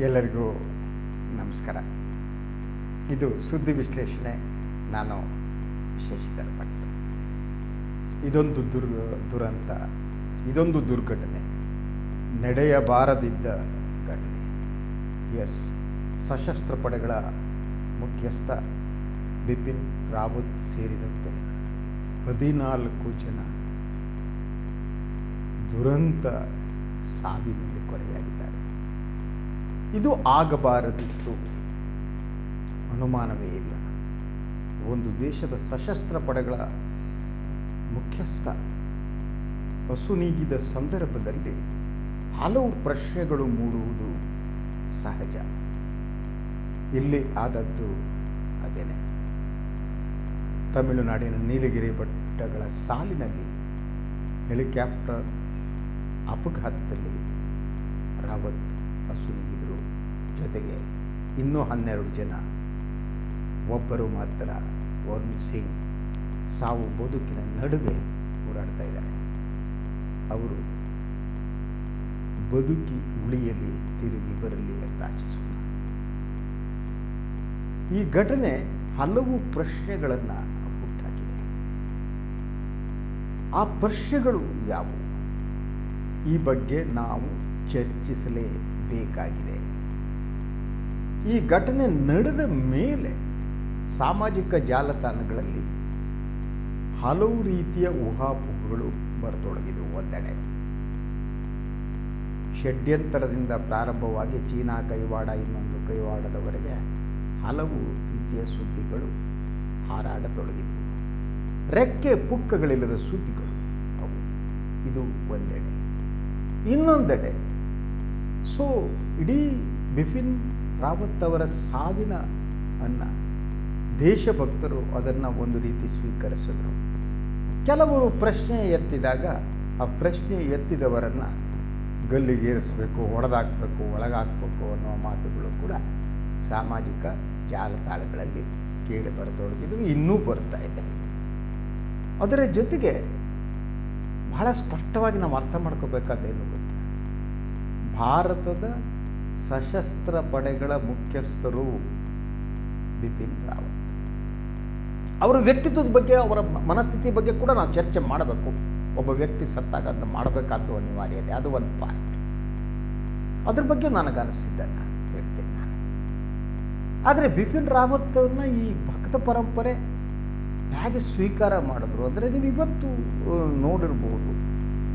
ಎಲ್ಲರಿಗೂ ನಮಸ್ಕಾರ. ಇದು ಸುದ್ದಿ ವಿಶ್ಲೇಷಣೆ. ನಾನು ಶಶಿಧರ್ ಭಟ್. ಇದೊಂದು ದುರ್ಗ, ದುರಂತ, ಇದೊಂದು ದುರ್ಘಟನೆ. ನಡೆಯಬಾರದಿದ್ದ ಘಟನೆ. ಎಸ್. ಸಶಸ್ತ್ರ ಪಡೆಗಳ ಮುಖ್ಯಸ್ಥ ಬಿಪಿನ್ ರಾವತ್ ಸೇರಿದಂತೆ ಹದಿನಾಲ್ಕು ಜನ ದುರಂತ ಸಾವಿನಲ್ಲಿ ಕೊಲೆಯಾಗಿದ್ದಾರೆ. ಇದು ಆಗಬಾರದಿತ್ತು. ಅನುಮಾನವೇ ಇಲ್ಲ. ಒಂದು ದೇಶದ ಸಶಸ್ತ್ರ ಪಡೆಗಳ ಮುಖ್ಯಸ್ಥ ಅಸುನೀಗಿದ ಸಂದರ್ಭದಲ್ಲಿ ಹಲವು ಪ್ರಶ್ನೆಗಳು ಮೂಡುವುದು ಸಹಜ. ಇಲ್ಲಿ ಆದದ್ದು ಅದೇನೆ. ತಮಿಳುನಾಡಿನ ನೀಲಗಿರಿ ಬೆಟ್ಟಗಳ ಸಾಲಿನಲ್ಲಿ ಹೆಲಿಕಾಪ್ಟರ್ ಅಪಘಾತದಲ್ಲಿ ರಾವತ್ ಅಸುನೀಗಿದ್ರು ಜೊತೆಗೆ ಇನ್ನೂ ಹನ್ನೆರಡು ಜನ. ಒಬ್ಬರು ಮಾತ್ರ ವರುಣ್ ಸಿಂಗ್. ಸಾವು ಬದುಕಿನ ನಡುವೆ ಹೋರಾಡ್ತಾ ಇದ್ದಾರೆ. ಅವರು ಬದುಕಿ ಉಳಿಯಲಿ, ತಿರುಗಿ ಬರಲಿ ಅಂತ ಆಶಿಸೋಣ ಈ ಘಟನೆ ಹಲವು ಪ್ರಶ್ನೆಗಳನ್ನು ಹುಟ್ಟಾಕಿದೆ ಆ ಪ್ರಶ್ನೆಗಳು ಯಾವುವು? ಈ ಬಗ್ಗೆ ನಾವು ಚರ್ಚಿಸಲೇಬೇಕಾಗಿದೆ. ಈ ಘಟನೆ ನಡೆದ ಮೇಲೆ ಸಾಮಾಜಿಕ ಜಾಲತಾಣಗಳಲ್ಲಿ ಹಲವು ರೀತಿಯ ಊಹಾಪೋಹಗಳು ಬರತೊಡಗಿದವು. ಒಂದೆಡೆ ಷಡ್ಯಂತರದಿಂದ ಪ್ರಾರಂಭವಾಗಿ ಚೀನಾ, ಕೈವಾಡ, ಇನ್ನೊಂದು ಕೈವಾಡದವರೆಗೆ ಹಲವು ರೀತಿಯ ಸುದ್ದಿಗಳು ಹಾರಾಡತೊಡಗಿದವು. ರೆಕ್ಕೆ ಪುಕ್ಕಗಳಿಲ್ಲದ ಸುದ್ದಿಗಳು ಅವು. ಇದು ಒಂದೆಡೆ. ಇನ್ನೊಂದೆಡೆ ಸೊ ಇಡೀ ಬಿಪಿನ್ ರಾವತ್ ಅವರ ಸಾವಿನ ಅನ್ನು ದೇಶಭಕ್ತರು ಅದನ್ನು ಒಂದು ರೀತಿ ಸ್ವೀಕರಿಸಿದರು. ಕೆಲವರು ಪ್ರಶ್ನೆ ಎತ್ತಿದಾಗ ಆ ಪ್ರಶ್ನೆ ಎತ್ತಿದವರನ್ನು ಗಲ್ಲಿಗೇರಿಸಬೇಕು ಹೊಡೆದಾಕಬೇಕು ಒಳಗಾಕಬೇಕು ಅನ್ನೋ ಮಾತುಗಳು ಕೂಡ ಸಾಮಾಜಿಕ ಜಾಲತಾಣಗಳಲ್ಲಿ ಕೇಳಿ ಬರತೊಡಗಿದ್ವು, ಇನ್ನೂ ಬರ್ತಾ ಇದೆ. ಅದರ ಜೊತೆಗೆ ಬಹಳ ಸ್ಪಷ್ಟವಾಗಿ ನಾವು ಅರ್ಥ ಮಾಡ್ಕೋಬೇಕಾದೇನು ಗೊತ್ತಾ? ಭಾರತದ ಸಶಸ್ತ್ರ ಪಡೆಗಳ ಮುಖ್ಯಸ್ಥರು ಬಿಪಿನ್ ರಾವತ್. ಅವರ ವ್ಯಕ್ತಿತ್ವದ ಬಗ್ಗೆ, ಅವರ ಮನಸ್ಥಿತಿ ಬಗ್ಗೆ ಕೂಡ ನಾವು ಚರ್ಚೆ ಮಾಡಬೇಕು. ಒಬ್ಬ ವ್ಯಕ್ತಿ ಸತ್ತಾಗ ಅದನ್ನು ಮಾಡಬೇಕಾದ್ದು ಅನಿವಾರ್ಯತೆ ಅದು ಒಂದು ಪಾಯಿಂಟ್ ಅದ್ರ ಬಗ್ಗೆ ನನಗನಿಸಿದ್ದನ್ನು ಹೇಳ್ತೇನೆ ನಾನು. ಆದರೆ ಬಿಪಿನ್ ರಾವತ್ನ ಈ ಭಕ್ತ ಪರಂಪರೆ ಹೇಗೆ ಸ್ವೀಕಾರ ಮಾಡಿದ್ರು? ಅಂದರೆ ನೀವು ಇವತ್ತು ನೋಡಿರ್ಬೋದು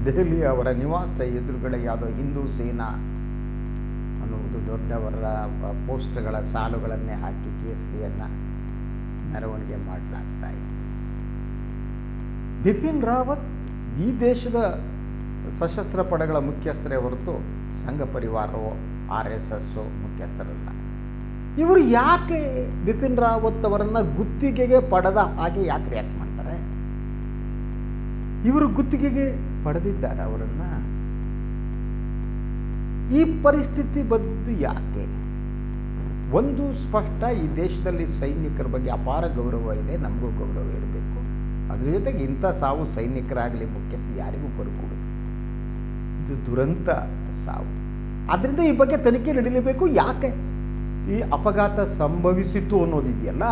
ದೆಹಲಿ ಅವರ ನಿವಾಸದ ಎದುರುಗಡೆ ಯಾವುದೋ ಹಿಂದೂ ಸೇನಾ ಅನ್ನುವುದು ದೊಡ್ಡವರ ಪೋಸ್ಟ್ಗಳ ಸಾಲುಗಳನ್ನೇ ಹಾಕಿ ಕೇಸರಿಯನ್ನು ಮೆರವಣಿಗೆ ಮಾಡಲಾಗ್ತಾ ಇತ್ತು ಬಿಪಿನ್ ರಾವತ್ ಈ ದೇಶದ ಸಶಸ್ತ್ರ ಪಡೆಗಳ ಮುಖ್ಯಸ್ಥರೇ ಹೊರತು ಸಂಘ ಪರಿವಾರವೋ, ಆರ್ ಎಸ್ ಎಸ್ ಮುಖ್ಯಸ್ಥರಲ್ಲ. ಇವರು ಯಾಕೆ ಬಿಪಿನ್ ರಾವತ್ ಅವರನ್ನು ಗುತ್ತಿಗೆಗೆ ಪಡೆದ ಹಾಗೆ ಯಾಕೆ ರಿಯಾಕ್ಟ್ ಮಾಡ್ತಾರೆ? ಇವರು ಗುತ್ತಿಗೆಗೆ ಪಡೆದಿದ್ದಾರೆ ಅವರನ್ನು ಈ ಪರಿಸ್ಥಿತಿ ಬಂದಿದ್ದು ಯಾಕೆ? ಒಂದು ಸ್ಪಷ್ಟ ಈ ದೇಶದಲ್ಲಿ ಸೈನಿಕರ ಬಗ್ಗೆ ಅಪಾರ ಗೌರವ ಇದೆ, ನಮಗೂ ಗೌರವ ಇರಬೇಕು. ಅದ್ರ ಜೊತೆಗೆ ಇಂಥ ಸಾವು ಸೈನಿಕರಾಗಲಿ ಮುಖ್ಯಸ್ಥ ಯಾರಿಗೂ ಬರಕೂಡದು. ಇದು ದುರಂತ ಸಾವು. ಆದ್ದರಿಂದ ಈ ಬಗ್ಗೆ ತನಿಖೆ ನಡೀಲೇಬೇಕು. ಯಾಕೆ? ಈ ಅಪಘಾತ ಸಂಭವಿಸಿತು ಅನ್ನೋದಿದೆಯಲ್ಲ,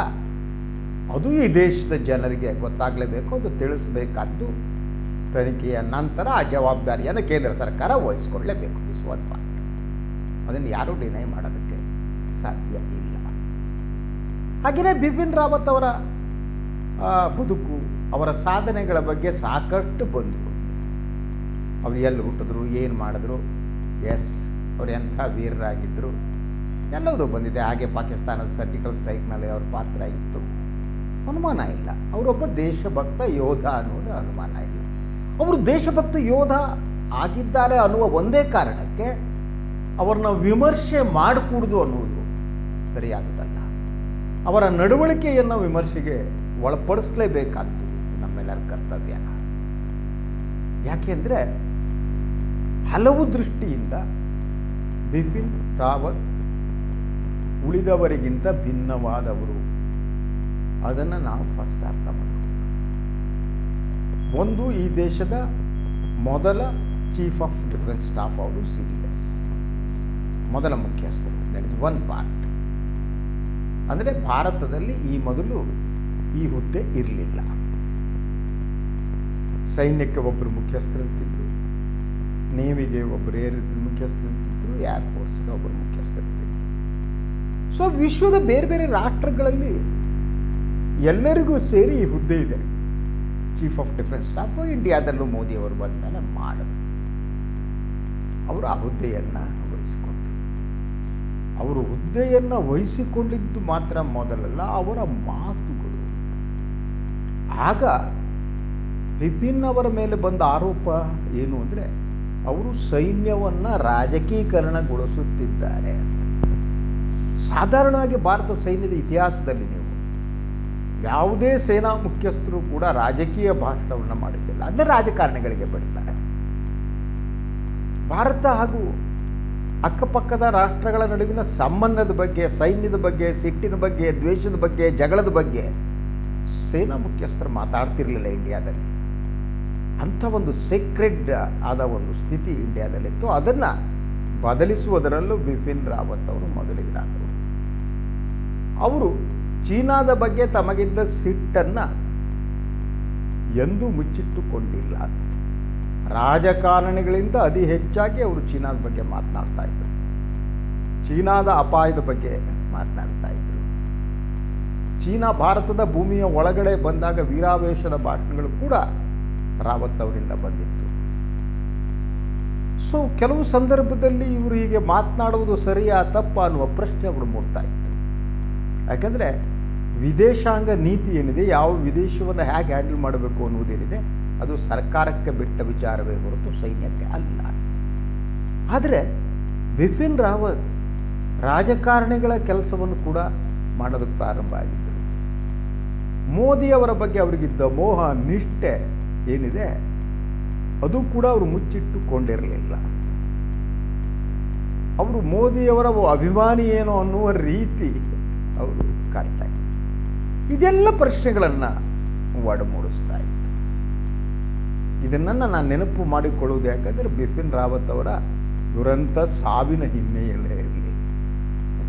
ಅದು ಈ ದೇಶದ ಜನರಿಗೆ ಗೊತ್ತಾಗಲೇಬೇಕು, ಅದು ತಿಳಿಸಬೇಕಾದ್ದು ತನಿಖೆಯ ನಂತರ ಆ ಜವಾಬ್ದಾರಿಯನ್ನು ಕೇಂದ್ರ ಸರ್ಕಾರ ವಹಿಸ್ಕೊಳ್ಳೇಬೇಕು. ಸ್ವಲ್ಪ ಅದನ್ನು ಯಾರೂ ಡಿನೈ ಮಾಡೋದಕ್ಕೆ ಸಾಧ್ಯ ಇಲ್ಲ. ಹಾಗೆಯೇ ಬಿಪಿನ್ ರಾವತ್ ಅವರ ಬದುಕು, ಅವರ ಸಾಧನೆಗಳ ಬಗ್ಗೆ ಸಾಕಷ್ಟು ಬಂದು ಅವ್ರು ಎಲ್ಲಿ ಹುಟ್ಟಿದ್ರು, ಏನು ಮಾಡಿದ್ರು, ಎಸ್, ಅವ್ರು ಎಂಥ ವೀರರಾಗಿದ್ದರು ಎಲ್ಲದೂ ಬಂದಿದೆ. ಹಾಗೆ ಪಾಕಿಸ್ತಾನದ ಸರ್ಜಿಕಲ್ ಸ್ಟ್ರೈಕ್ನಲ್ಲಿ ಅವ್ರ ಪಾತ್ರ ಇತ್ತು. ಅನುಮಾನ ಇಲ್ಲ. ಅವರೊಬ್ಬ ದೇಶಭಕ್ತ ಯೋಧ ಅನ್ನೋದು ಅನುಮಾನ ಇಲ್ಲ. ಅವರು ದೇಶಭಕ್ತ ಯೋಧ ಆಗಿದ್ದಾರೆ ಅನ್ನುವ ಒಂದೇ ಕಾರಣಕ್ಕೆ ಅವರನ್ನ ವಿಮರ್ಶೆ ಮಾಡಕೂಡದು ಅನ್ನುವುದು ಸರಿಯಾಗುತ್ತಲ್ಲ ಅವರ ನಡವಳಿಕೆಯನ್ನು ವಿಮರ್ಶೆಗೆ ಒಳಪಡಿಸಲೇಬೇಕಾದ್ದು ನಮ್ಮೆಲ್ಲರ ಕರ್ತವ್ಯ. ಯಾಕೆಂದರೆ ಹಲವು ದೃಷ್ಟಿಯಿಂದ ಬಿಪಿನ್ ರಾವತ್ ಉಳಿದವರಿಗಿಂತ ಭಿನ್ನವಾದವರು. ಅದನ್ನು ನಾವು ಫಸ್ಟ್ ಅರ್ಥ ಮಾಡಬೇಕು ಒಂದು ಈ ದೇಶದ ಮೊದಲ ಚೀಫ್ ಆಫ್ ಡಿಫೆನ್ಸ್ ಸ್ಟಾಫ್ ಅವರು ಸಿ ಡಿ ಎಸ್ ಮೊದಲ ಮುಖ್ಯಸ್ಥರು ದಟ್ ಇಸ್ ಒನ್ ಪಾರ್ಟ್ ಅಂದರೆ ಭಾರತದಲ್ಲಿ ಈ ಮೊದಲು ಈ ಹುದ್ದೆ ಇರಲಿಲ್ಲ. ಸೈನ್ಯಕ್ಕೆ ಒಬ್ಬರು ಮುಖ್ಯಸ್ಥರಿರ್ತಿದ್ರು. ನೇವಿಗೆ ಒಬ್ಬರು ಏರ್ ಮುಖ್ಯಸ್ಥರಿರ್ತಿದ್ರು. ಏರ್ ಫೋರ್ಸ್ಗೆ ಒಬ್ಬರು ಮುಖ್ಯಸ್ಥರಿರ್ತಿದ್ರು. ಸೊ ವಿಶ್ವದ ಬೇರೆ ಬೇರೆ ರಾಷ್ಟ್ರಗಳಲ್ಲಿ ಎಲ್ಲರಿಗೂ ಸೇರಿ ಈ ಹುದ್ದೆ ಇದೆ. ಚೀಫ್ ಆಫ್ ಡಿಫೆನ್ಸ್ ಸ್ಟಾಫ್ ಇಂಡಿಯಾದಲ್ಲೂ ಮೋದಿಯವರು ಬಂದಮೇಲೆ ಮಾಡಿದ್ರು ಅವರು ಆ ಹುದ್ದೆಯನ್ನು ವಹಿಸಿಕೊಂಡ್ರು. ಅವರು ಹುದ್ದೆಯನ್ನು ವಹಿಸಿಕೊಂಡಿದ್ದು ಮಾತ್ರ ಮೊದಲಲ್ಲ, ಅವರ ಮಾತುಗಳು. ಆಗ ಬಿಪಿನ್ ಅವರ ಮೇಲೆ ಬಂದ ಆರೋಪ ಏನು ಅಂದರೆ, ಅವರು ಸೈನ್ಯವನ್ನು ರಾಜಕೀಕರಣಗೊಳಿಸುತ್ತಿದ್ದಾರೆ ಸಾಧಾರಣವಾಗಿ ಭಾರತ ಸೈನ್ಯದ ಇತಿಹಾಸದಲ್ಲಿ ನೀವು ಯಾವುದೇ ಸೇನಾ ಮುಖ್ಯಸ್ಥರು ಕೂಡ ರಾಜಕೀಯ ಭಾಷಣವನ್ನು ಮಾಡಿದ್ದಿಲ್ಲ, ಅಂದರೆ ರಾಜಕಾರಣಿಗಳಿಗೆ ಬಿಡ್ತಾರೆ. ಭಾರತ ಹಾಗೂ ಅಕ್ಕಪಕ್ಕದ ರಾಷ್ಟ್ರಗಳ ನಡುವಿನ ಸಂಬಂಧದ ಬಗ್ಗೆ, ಸೈನ್ಯದ ಬಗ್ಗೆ, ಸಿಟ್ಟಿನ ಬಗ್ಗೆ, ದ್ವೇಷದ ಬಗ್ಗೆ, ಜಗಳದ ಬಗ್ಗೆ ಸೇನಾ ಮುಖ್ಯಸ್ಥರು ಮಾತಾಡ್ತಿರಲಿಲ್ಲ ಇಂಡಿಯಾದಲ್ಲಿ. ಅಂಥ ಒಂದು ಸೀಕ್ರೆಡ್ ಆದ ಒಂದು ಸ್ಥಿತಿ ಇಂಡಿಯಾದಲ್ಲಿತ್ತು. ಅದನ್ನು ಬದಲಿಸುವುದರಲ್ಲೂ ಬಿಪಿನ್ ರಾವತ್ ಅವರು ಮೊದಲಿಗರಾದರು ಅವರು ಚೀನಾದ ಬಗ್ಗೆ ತಮಗಿದ್ದ ಸಿಟ್ಟನ್ನು ಎಂದೂ ಮುಚ್ಚಿಟ್ಟುಕೊಂಡಿಲ್ಲ. ರಾಜಕಾರಣಿಗಳಿಂದ ಅತಿ ಹೆಚ್ಚಾಗಿ ಅವರು ಚೀನಾದ ಬಗ್ಗೆ ಮಾತನಾಡ್ತಾ ಇದ್ರು. ಚೀನಾದ ಅಪಾಯದ ಬಗ್ಗೆ ಮಾತನಾಡ್ತಾ ಇದ್ರು. ಚೀನಾ ಭಾರತದ ಭೂಮಿಯ ಒಳಗಡೆ ಬಂದಾಗ ವೀರಾವೇಶದ ಭಾಷಣಗಳು ಕೂಡ ರಾವತ್ ಅವರಿಂದ ಬಂದಿತ್ತು. ಸೊ ಕೆಲವು ಸಂದರ್ಭದಲ್ಲಿ ಇವರು ಹೀಗೆ ಮಾತನಾಡುವುದು ಸರಿಯಾ ತಪ್ಪ ಅನ್ನುವ ಪ್ರಶ್ನೆ ಅವರು ಮೂಡ್ತಾ ಇತ್ತು. ಯಾಕಂದರೆ ವಿದೇಶಾಂಗ ನೀತಿ ಏನಿದೆ, ಯಾವ ವಿದೇಶವನ್ನು ಹೇಗೆ ಹ್ಯಾಂಡಲ್ ಮಾಡಬೇಕು ಅನ್ನುವುದೇನಿದೆ ಅದು ಸರ್ಕಾರಕ್ಕೆ ಬಿಟ್ಟ ವಿಚಾರವೇ ಹೊರತು ಸೈನ್ಯಕ್ಕೆ ಅಲ್ಲ. ಆದರೆ ಬಿಪಿನ್ ರಾವತ್ ರಾಜಕಾರಣಿಗಳ ಕೆಲಸವನ್ನು ಕೂಡ ಮಾಡೋದಕ್ಕೆ ಪ್ರಾರಂಭ ಆಗಿದ್ದರು. ಮೋದಿಯವರ ಬಗ್ಗೆ ಅವರಿಗಿದ್ದ ಮೋಹ, ನಿಷ್ಠೆ ಏನಿದೆ, ಅದು ಕೂಡ ಅವರು ಮುಚ್ಚಿಟ್ಟುಕೊಂಡಿರಲಿಲ್ಲ. ಅವರು ಮೋದಿಯವರ ಅಭಿಮಾನಿ ಏನೋ ಅನ್ನುವ ರೀತಿ ಅವರು ಕಾಡ್ತಾ ಇದ್ದರು. ಇದೆಲ್ಲ ಪ್ರಶ್ನೆಗಳನ್ನು ಒಡಮೂಡಿಸ್ತಾ ಇತ್ತು. ಇದನ್ನು ನಾನು ನೆನಪು ಮಾಡಿಕೊಳ್ಳುವುದು ಯಾಕಂದರೆ ಬಿಪಿನ್ ರಾವತ್ ಅವರ ದುರಂತ ಸಾವಿನ ಹಿನ್ನೆಲೆಯಲ್ಲಿ.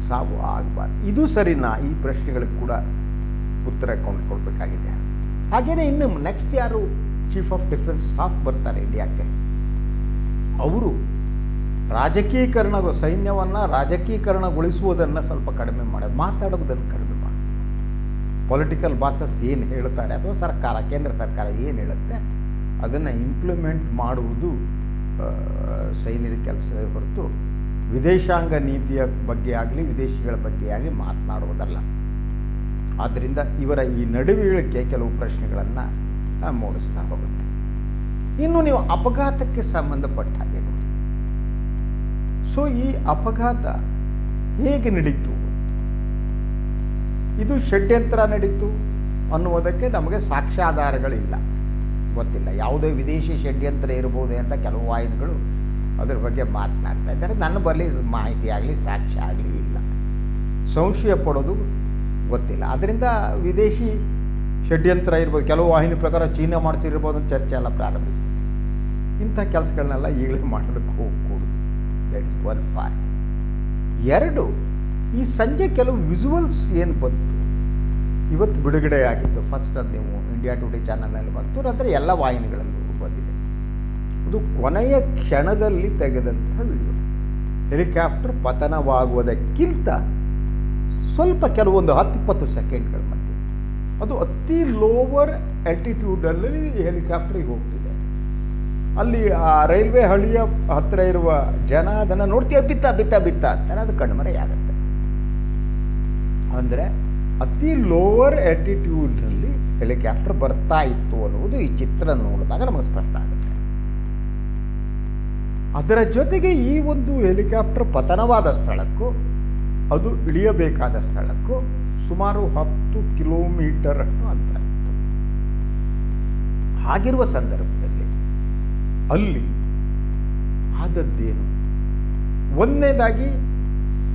ಸಾವು ಆಗಬಾರ್ದು. ಇದು ಸರಿನಾ ಈ ಪ್ರಶ್ನೆಗಳಿಗೆ ಕೂಡ ಉತ್ತರ ಕೊಂಡ್ಕೊಳ್ಬೇಕಾಗಿದೆ. ಹಾಗೆಯೇ ಇನ್ನು ನೆಕ್ಸ್ಟ್ ಯಾರು ಚೀಫ್ ಆಫ್ ಡಿಫೆನ್ಸ್ ಸ್ಟಾಫ್ ಬರ್ತಾರೆ ಇಂಡಿಯಾಕ್ಕೆ ಅವರು ರಾಜಕೀಕರಣ ಸೈನ್ಯವನ್ನು ರಾಜಕೀಕರಣಗೊಳಿಸುವುದನ್ನು ಸ್ವಲ್ಪ ಕಡಿಮೆ ಮಾಡಿ, ಮಾತಾಡುವುದನ್ನು ಕಡಿಮೆ ಮಾಡಿ. ಪೊಲಿಟಿಕಲ್ ಬಾಸಸ್ ಏನು ಹೇಳ್ತಾರೆ ಅಥವಾ ಸರ್ಕಾರ, ಕೇಂದ್ರ ಸರ್ಕಾರ ಏನು ಹೇಳುತ್ತೆ? ಅದನ್ನು ಇಂಪ್ಲಿಮೆಂಟ್ ಮಾಡುವುದು ಸೈನ್ಯದ ಕೆಲಸವೇ ಹೊರತು ವಿದೇಶಾಂಗ ನೀತಿಯ ಬಗ್ಗೆ ಆಗಲಿ, ವಿದೇಶಿಗಳ ಬಗ್ಗೆ ಆಗಲಿ ಮಾತನಾಡುವುದಲ್ಲ. ಆದ್ದರಿಂದ ಇವರ ಈ ನಡುವಳಿಕೆ ಕೆಲವು ಪ್ರಶ್ನೆಗಳನ್ನು ಮೂಡಿಸ್ತಾ ಹೋಗುತ್ತೆ. ಇನ್ನು ನೀವು ಅಪಘಾತಕ್ಕೆ ಸಂಬಂಧಪಟ್ಟ ಹಾಗೆ ನೋಡಿ. ಸೊ ಈ ಅಪಘಾತ ಹೇಗೆ ನಡೀತು? ಇದು ಷಡ್ಯಂತ್ರ ನಡೀತು ಅನ್ನುವುದಕ್ಕೆ ನಮಗೆ ಸಾಕ್ಷ್ಯಾಧಾರಗಳಿಲ್ಲ. ಗೊತ್ತಿಲ್ಲ. ಯಾವುದೇ ವಿದೇಶಿ ಷಡ್ಯಂತ್ರ ಇರ್ಬೋದು ಅಂತ ಕೆಲವು ವಾಹಿನಿಗಳು ಅದರ ಬಗ್ಗೆ ಮಾತನಾಡ್ತಾ ಇದ್ದಾರೆ. ನನ್ನ ಬಳಿ ಮಾಹಿತಿ ಆಗಲಿ, ಸಾಕ್ಷ್ಯ ಆಗಲಿ ಇಲ್ಲ. ಸಂಶಯ ಪಡೋದು ಗೊತ್ತಿಲ್ಲ. ಅದರಿಂದ ವಿದೇಶಿ ಷಡ್ಯಂತ್ರ ಇರ್ಬೋದು, ಕೆಲವು ವಾಹಿನಿ ಪ್ರಕಾರ ಚೀನಾ ಮಾಡಿಸಿರ್ಬೋದು ಅಂತ ಚರ್ಚೆ ಎಲ್ಲ ಪ್ರಾರಂಭಿಸ್ತೀನಿ. ಇಂಥ ಕೆಲಸಗಳನ್ನೆಲ್ಲ ಈಗಲೇ ಮಾಡೋದಕ್ಕೆ ಹೋಗ್ಕೂಡುದು. ದಟ್ ಇಸ್ ಒನ್ ಪಾರ್ಟ್ ಎರಡು, ಈ ಸಂಜೆ ಕೆಲವು ವಿಜುವಲ್ಸ್ ಏನು ಬಂತು? ಇವತ್ತು ಬಿಡುಗಡೆ ಆಗಿತ್ತು ಫಸ್ಟ್ ಅದು ನೀವು ಇಂಡಿಯಾ ಟುಡೇ ಚಾನಲ್ನಲ್ಲಿ ಬಂತು. ನಂತರ ಎಲ್ಲ ವಾಹಿನಿಗಳಲ್ಲೂ ಬಂದಿದೆ. ಅದು ಕೊನೆಯ ಕ್ಷಣದಲ್ಲಿ ತೆಗೆದಂಥ ವಿಡಿಯೋ ಹೆಲಿಕಾಪ್ಟರ್ ಪತನವಾಗುವುದಕ್ಕಿಂತ ಸ್ವಲ್ಪ ಕೆಲವೊಂದು ಹತ್ತಿಪ್ಪತ್ತು ಸೆಕೆಂಡ್ಗಳ ಮಧ್ಯೆ ಅದು ಅತಿ ಲೋವರ್ ಆಲ್ಟಿಟ್ಯೂಡಲ್ಲಿ ಹೆಲಿಕಾಪ್ಟರ್ ಹೋಗ್ತಿದೆ. ಅಲ್ಲಿ ಆ ರೈಲ್ವೆ ಹಳಿಯ ಹತ್ತಿರ ಇರುವ ಜನ ಅದನ್ನು ನೋಡ್ತೀಯ, ಬಿತ್ತ ಬಿತ್ತ ಬಿತ್ತ ಅಂತಾರೆ ಅದು ಕಣ್ಮರೆಯಾಗತ್ತೆ ಅಂದರೆ ಅತಿ ಲೋವರ್ ಆಲ್ಟಿಟ್ಯೂಡ್ನಲ್ಲಿ ಹೆಲಿಕಾಪ್ಟರ್ ಬರ್ತಾ ಇತ್ತು ಅನ್ನುವುದು ಈ ಚಿತ್ರ ನೋಡಿದಾಗ ನಮಗೆ ಸ್ಪಷ್ಟ ಆಗುತ್ತೆ. ಅದರ ಜೊತೆಗೆ ಈ ಒಂದು ಹೆಲಿಕಾಪ್ಟರ್ ಪತನವಾದ ಸ್ಥಳಕ್ಕೂ, ಅದು ಇಳಿಯಬೇಕಾದ ಸ್ಥಳಕ್ಕೂ ಸುಮಾರು ಹತ್ತು ಕಿಲೋಮೀಟರ್ ಅಷ್ಟು ಅಂತರ ಇತ್ತು. ಹಾಗಿರುವ ಸಂದರ್ಭದಲ್ಲಿ ಅಲ್ಲಿ ಆದದ್ದೇನು? ಒಂದನೇದಾಗಿ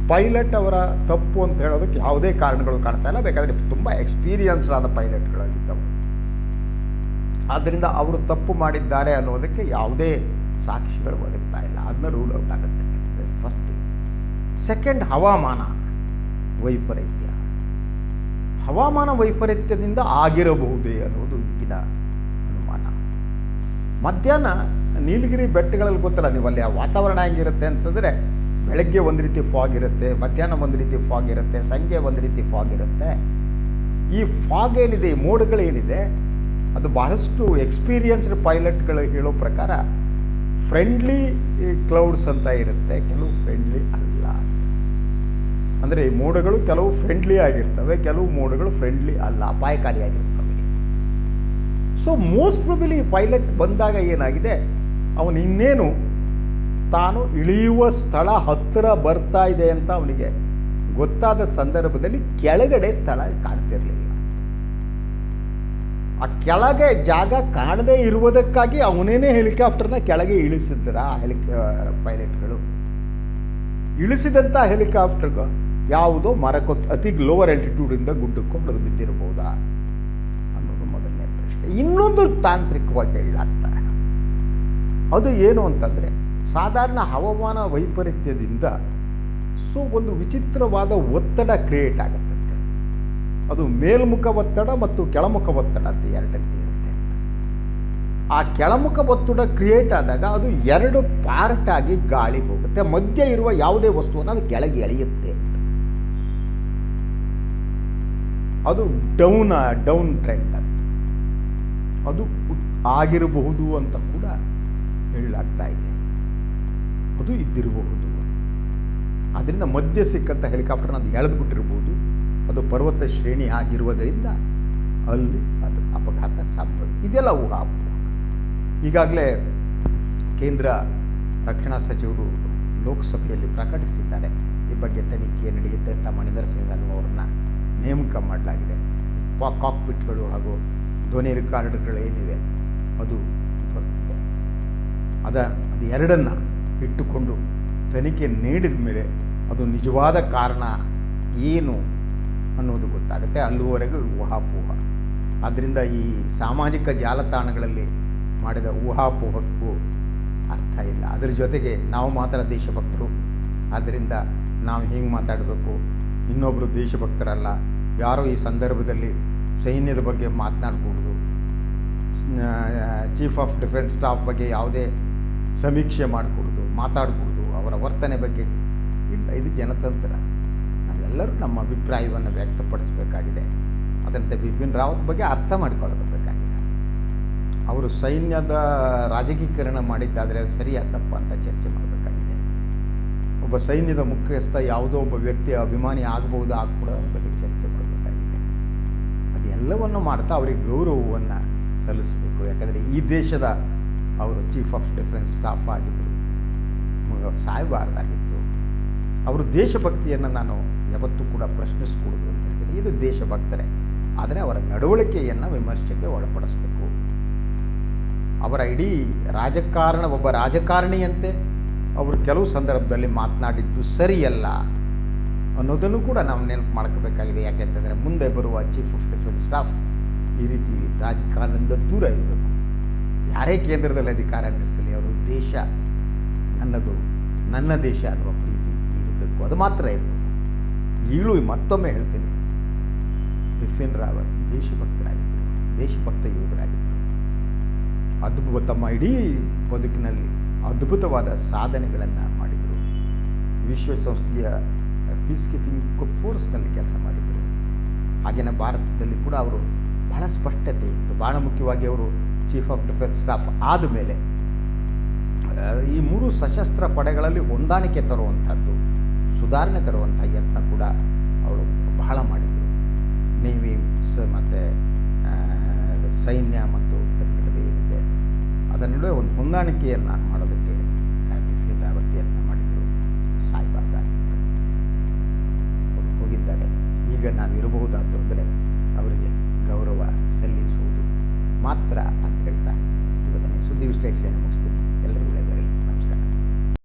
ಪೈಲಟ್ ಅವರ ತಪ್ಪು ಅಂತ ಹೇಳೋದಕ್ಕೆ ಯಾವುದೇ ಕಾರಣಗಳು ಕಾಣ್ತಾ ಇಲ್ಲ. ಬೇಕಾದರೆ ತುಂಬ ಎಕ್ಸ್ಪೀರಿಯನ್ಸ್ ಆದ ಪೈಲಟ್ಗಳಾಗಿದ್ದವು ಆದ್ದರಿಂದ ಅವರು ತಪ್ಪು ಮಾಡಿದ್ದಾರೆ ಅನ್ನೋದಕ್ಕೆ ಯಾವುದೇ ಸಾಕ್ಷಿಗಳು ಒದಗ್ತಾ ಇಲ್ಲ. ಅದನ್ನ ರೂಲ್ ಔಟ್ ಆಗುತ್ತೆ. ಫಸ್ಟ್ ಸೆಕೆಂಡ್ ಹವಾಮಾನ ವೈಪರೀತ್ಯ. ಹವಾಮಾನ ವೈಪರೀತ್ಯದಿಂದ ಆಗಿರಬಹುದೇ ಅನ್ನೋದು ಈಗಿನ ಅನುಮಾನ. ಮಧ್ಯಾಹ್ನ ನೀಲಗಿರಿ ಬೆಟ್ಟಗಳಲ್ಲಿ ಗೊತ್ತಲ್ಲ ನೀವು ಅಲ್ಲಿ ಆ ವಾತಾವರಣ ಹೆಂಗಿರುತ್ತೆ ಅಂತಂದರೆ ಬೆಳಗ್ಗೆ ಒಂದು ರೀತಿ ಫಾಗ್ ಇರುತ್ತೆ, ಮಧ್ಯಾಹ್ನ ಒಂದು ರೀತಿ ಫಾಗ್ ಇರುತ್ತೆ, ಸಂಜೆ ಒಂದು ರೀತಿ ಫಾಗ್ ಇರುತ್ತೆ. ಈ ಫಾಗ್ ಏನಿದೆ, ಈ ಮೋಡ್ಗಳೇನಿದೆ ಅದು ಬಹಳಷ್ಟು ಎಕ್ಸ್ಪೀರಿಯನ್ಸ್ಡ್ ಪೈಲಟ್ಗಳು ಹೇಳೋ ಪ್ರಕಾರ ಫ್ರೆಂಡ್ಲಿ ಕ್ಲೌಡ್ಸ್ ಅಂತ ಇರುತ್ತೆ, ಕೆಲವು ಫ್ರೆಂಡ್ಲಿ ಅಲ್ಲ. ಅಂದರೆ ಈ ಮೋಡಗಳು ಕೆಲವು ಫ್ರೆಂಡ್ಲಿ ಆಗಿರ್ತವೆ, ಕೆಲವು ಮೋಡಗಳು ಫ್ರೆಂಡ್ಲಿ ಅಲ್ಲ ಅಪಾಯಕಾರಿಯಾಗಿರ್ತವೆ ಸೊ ಮೋಸ್ಟ್ ಪ್ರೊಬಲಿ ಪೈಲಟ್ ಬಂದಾಗ ಏನಾಗಿದೆ, ಅವನು ಇನ್ನೇನು ತಾನು ಇಳಿಯುವ ಸ್ಥಳ ಹತ್ತಿರ ಬರ್ತಾ ಇದೆ ಅಂತ ಅವನಿಗೆ ಗೊತ್ತಾದ ಸಂದರ್ಭದಲ್ಲಿ ಕೆಳಗಡೆ ಸ್ಥಳ ಕಾಣ್ತಿರಲಿಲ್ಲ. ಆ ಕೆಳಗೆ ಜಾಗ ಕಾಣದೇ ಇರುವುದಕ್ಕಾಗಿ ಅವನೇನೇ ಹೆಲಿಕಾಪ್ಟರ್ನ ಕೆಳಗೆ ಇಳಿಸಿದ್ರ ಹೆಲಿಕ ಪೈಲಟ್ಗಳು. ಇಳಿಸಿದಂಥ ಹೆಲಿಕಾಪ್ಟರ್ ಯಾವುದೋ ಮರಕ, ಅತಿ ಲೋವರ್ ಆಲ್ಟಿಟ್ಯೂಡಿಂದ ಗುಡ್ಡಕ್ಕೆ ಹೊಡೆದು ಬಿದ್ದಿರಬಹುದಾ? ಅನ್ನೋದು ಮೊದಲನೇ ಪ್ರಶ್ನೆ. ಇನ್ನೊಂದು ತಾಂತ್ರಿಕವಾಗಿ ಹೇಳಲಾಗ್ತಾರೆ ಅದು ಏನು ಅಂತಂದರೆ ಸಾಧಾರಣ ಹವಾಮಾನ ವೈಪರೀತ್ಯದಿಂದ ಸೊ ಒಂದು ವಿಚಿತ್ರವಾದ ಒತ್ತಡ ಕ್ರಿಯೇಟ್ ಆಗುತ್ತಂತೆ. ಅದು ಮೇಲ್ಮುಖ ಒತ್ತಡ ಮತ್ತು ಕೆಳಮುಖ ಒತ್ತಡ ಅಂತ ಎರಡಂತೆ ಇರುತ್ತೆ. ಆ ಕೆಳಮುಖ ಒತ್ತಡ ಕ್ರಿಯೇಟ್ ಆದಾಗ ಅದು ಎರಡು ಪಾರ್ಟ್ ಆಗಿ ಗಾಳಿ ಹೋಗುತ್ತೆ. ಮಧ್ಯ ಇರುವ ಯಾವುದೇ ವಸ್ತುವನ್ನು ಅದು ಕೆಳಗೆ ಎಳೆಯುತ್ತೆ. ಅದು ಡೌನ್ ಡೌನ್ ಟ್ರೆಂಡ್ ಅಂತ. ಅದು ಆಗಿರಬಹುದು ಅಂತ ಕೂಡ ಹೇಳಲಾಗ್ತಾ ಇದೆ. ಅದು ಇದ್ದಿರಬಹುದು. ಅದರಿಂದ ಮಧ್ಯೆ ಸಿಕ್ಕಂಥ ಹೆಲಿಕಾಪ್ಟರ್ನ ಅದು ಎಳೆದು ಬಿಟ್ಟಿರ್ಬೋದು ಅದು ಪರ್ವತ ಶ್ರೇಣಿ ಆಗಿರುವುದರಿಂದ ಅಲ್ಲಿ ಅದು ಅಪಘಾತ ಸಾಧ್ಯ. ಇದೆಲ್ಲ ಊಹಾಪೋಹ. ಈಗಾಗಲೇ ಕೇಂದ್ರ ರಕ್ಷಣಾ ಸಚಿವರು ಲೋಕಸಭೆಯಲ್ಲಿ ಪ್ರಕಟಿಸಿದ್ದಾರೆ. ಈ ಬಗ್ಗೆ ತನಿಖೆ ನಡೆಯುತ್ತೆ. ಅಂತ ಮಣಿಂದರ್ ಸಿಂಗ್ ಅನ್ನುವರನ್ನ ನೇಮಕ ಮಾಡಲಾಗಿದೆ. ಕಾಕ್ಪಿಟ್ಗಳು ಹಾಗೂ ಧ್ವನಿ ರೆಕಾರ್ಡ್ಗಳು ಏನಿವೆ ಅದು ಅದ, ಅದು ಎರಡನ್ನು ಇಟ್ಟುಕೊಂಡು ತನಿಖೆ ನೀಡಿದ ಮೇಲೆ ಅದು ನಿಜವಾದ ಕಾರಣ ಏನು ಅನ್ನೋದು ಗೊತ್ತಾಗುತ್ತೆ. ಅಲ್ಲಿವರೆಗೂ ಊಹಾಪೋಹ. ಆದ್ದರಿಂದ ಈ ಸಾಮಾಜಿಕ ಜಾಲತಾಣಗಳಲ್ಲಿ ಮಾಡಿದ ಊಹಾಪೋಹಕ್ಕೂ ಅರ್ಥ ಇಲ್ಲ. ಅದರ ಜೊತೆಗೆ ನಾವು ಮಾತ್ರ ದೇಶಭಕ್ತರು. ಆದ್ದರಿಂದ ನಾವು ಹೇಗೆ ಮಾತಾಡಬೇಕು? ಇನ್ನೊಬ್ಬರು ದೇಶಭಕ್ತರಲ್ಲ. ಯಾರೋ ಈ ಸಂದರ್ಭದಲ್ಲಿ ಸೈನ್ಯದ ಬಗ್ಗೆ ಮಾತನಾಡಕೂಡ್ದು. ಚೀಫ್ ಆಫ್ ಡಿಫೆನ್ಸ್ ಸ್ಟಾಫ್ ಬಗ್ಗೆ ಯಾವುದೇ ಸಮೀಕ್ಷೆ ಮಾಡಿಕೊಡೋದು. ಮಾತಾಡಕೂಡ್ದು ಅವರ ವರ್ತನೆ ಬಗ್ಗೆ ಇಲ್ಲ, ಇದು ಜನತಂತ್ರ. ನಾವೆಲ್ಲರೂ ನಮ್ಮ ಅಭಿಪ್ರಾಯವನ್ನು ವ್ಯಕ್ತಪಡಿಸಬೇಕಾಗಿದೆ. ಅದರಂತೆ ಬಿಪಿನ್ ರಾವತ್ ಬಗ್ಗೆ ಅರ್ಥ ಮಾಡಿಕೊಳ್ಳಬೇಕಾಗಿದೆ. ಅವರು ಸೈನ್ಯದ ರಾಜಕೀಕರಣ ಮಾಡಿದ್ದಾದರೆ ಸರಿಯಾ ತಪ್ಪ ಅಂತ ಚರ್ಚೆ ಮಾಡಬೇಕಾಗಿದೆ. ಒಬ್ಬ ಸೈನ್ಯದ ಮುಖ್ಯಸ್ಥ ಯಾವುದೋ ಒಬ್ಬ ವ್ಯಕ್ತಿಯ ಅಭಿಮಾನಿ ಆಗಬಹುದು ಆಗಕೂಡೋದ್ರ ಬಗ್ಗೆ ಚರ್ಚೆ ಮಾಡಬೇಕಾಗಿದೆ. ಅದೆಲ್ಲವನ್ನು ಮಾಡ್ತಾ ಅವರಿಗೆ ಗೌರವವನ್ನು ಸಲ್ಲಿಸಬೇಕು. ಯಾಕಂದರೆ ಈ ದೇಶದ ಅವರು ಚೀಫ್ ಆಫ್ ಡಿಫೆನ್ಸ್ ಸ್ಟಾಫ್ ಆಗಿದ್ದರು ಸಾಯಬಾರ್ದಾಗಿತ್ತು. ಅವರು ದೇಶಭಕ್ತಿಯನ್ನು ನಾನು ಯಾವತ್ತೂ ಕೂಡ ಪ್ರಶ್ನಿಸ್ಕೊಡೋದು ಅಂತ ಹೇಳ್ತೀನಿ. ಇದು ದೇಶಭಕ್ತರೇ. ಆದರೆ ಅವರ ನಡವಳಿಕೆಯನ್ನು ವಿಮರ್ಶೆಗೆ ಒಳಪಡಿಸಬೇಕು. ಅವರ ಇಡೀ ರಾಜಕಾರಣ ಒಬ್ಬ ರಾಜಕಾರಣಿಯಂತೆ ಅವರು ಕೆಲವು ಸಂದರ್ಭದಲ್ಲಿ ಮಾತನಾಡಿದ್ದು ಸರಿಯಲ್ಲ ಅನ್ನೋದನ್ನು ಕೂಡ ನಾವು ನೆನಪು ಮಾಡ್ಕೋಬೇಕಾಗಿದೆ. ಯಾಕೆಂತಂದರೆ ಮುಂದೆ ಬರುವ ಚೀಫ್ ಆಫ್ ಡಿಫೆನ್ಸ್ ಸ್ಟಾಫ್ ಈ ರೀತಿ ರಾಜಕಾರಣದಿಂದ ದೂರ ಇರಬೇಕು. ಯಾರೇ ಕೇಂದ್ರದಲ್ಲಿ ಅಧಿಕಾರ ನಡೆಸಲಿ, ಅವರು ದೇಶ ನನ್ನದು ನನ್ನ ದೇಶ ಅನ್ನುವ ಪ್ರೀತಿ ಇರಬೇಕು. ಅದು ಮಾತ್ರ ಇರಬೇಕು ಈಗಲೂ ಮತ್ತೊಮ್ಮೆ ಹೇಳ್ತೀನಿ. ಬಿಪಿನ್ ರಾವತ್ ದೇಶಭಕ್ತರಾಗಿದ್ದರು ದೇಶಭಕ್ತ ಯೋಧರಾಗಿದ್ದರು ಅದ್ಭುತ, ತಮ್ಮ ಇಡೀ ಬದುಕಿನಲ್ಲಿ ಅದ್ಭುತವಾದ ಸಾಧನೆಗಳನ್ನು ಮಾಡಿದರು. ವಿಶ್ವಸಂಸ್ಥೆಯ ಪೀಸ್ ಕೀಪಿಂಗ್ ಫೋರ್ಸ್ನಲ್ಲಿ ಕೆಲಸ ಮಾಡಿದರು. ಹಾಗೆಯೇ ಭಾರತದಲ್ಲಿ ಕೂಡ ಅವರು ಬಹಳ ಸ್ಪಷ್ಟತೆ ಇತ್ತು. ಬಹಳ ಮುಖ್ಯವಾಗಿ ಅವರು ಚೀಫ್ ಆಫ್ ಡಿಫೆನ್ಸ್ ಸ್ಟಾಫ್ ಆದಮೇಲೆ ಈ ಮೂರು ಸಶಸ್ತ್ರ ಪಡೆಗಳಲ್ಲಿ ಹೊಂದಾಣಿಕೆ ತರುವಂಥದ್ದು, ಸುಧಾರಣೆ ತರುವಂಥ ಯತ್ನ ಕೂಡ ಅವಳು ಬಹಳ ಮಾಡಿದರು. ನೇವಿ ಸ ಮತ್ತು ಸೈನ್ಯ ಮತ್ತು ಏನಿದೆ, ಅದರ ನಡುವೆ ಒಂದು ಹೊಂದಾಣಿಕೆಯನ್ನು ಮಾಡೋದಕ್ಕೆ ಬಿಪಿನ್ ರಾವತ್ ಯತ್ನ ಮಾಡಿದರು ಅವರು ಹೋಗಿದ್ದಾರೆ. ಈಗ ನಾವು ಇರಬಹುದಾದ್ದು ಅಂದರೆ ಅವರಿಗೆ ಗೌರವ ಸಲ್ಲಿಸುವುದು ಮಾತ್ರ ಅಂತ ಹೇಳ್ತಾ ಇವತ್ತಿನ ಸುದ್ದಿ ವಿಶ್ಲೇಷಣೆ ಮುಗಿಸ್ತೀನಿ. الذي لا داعي له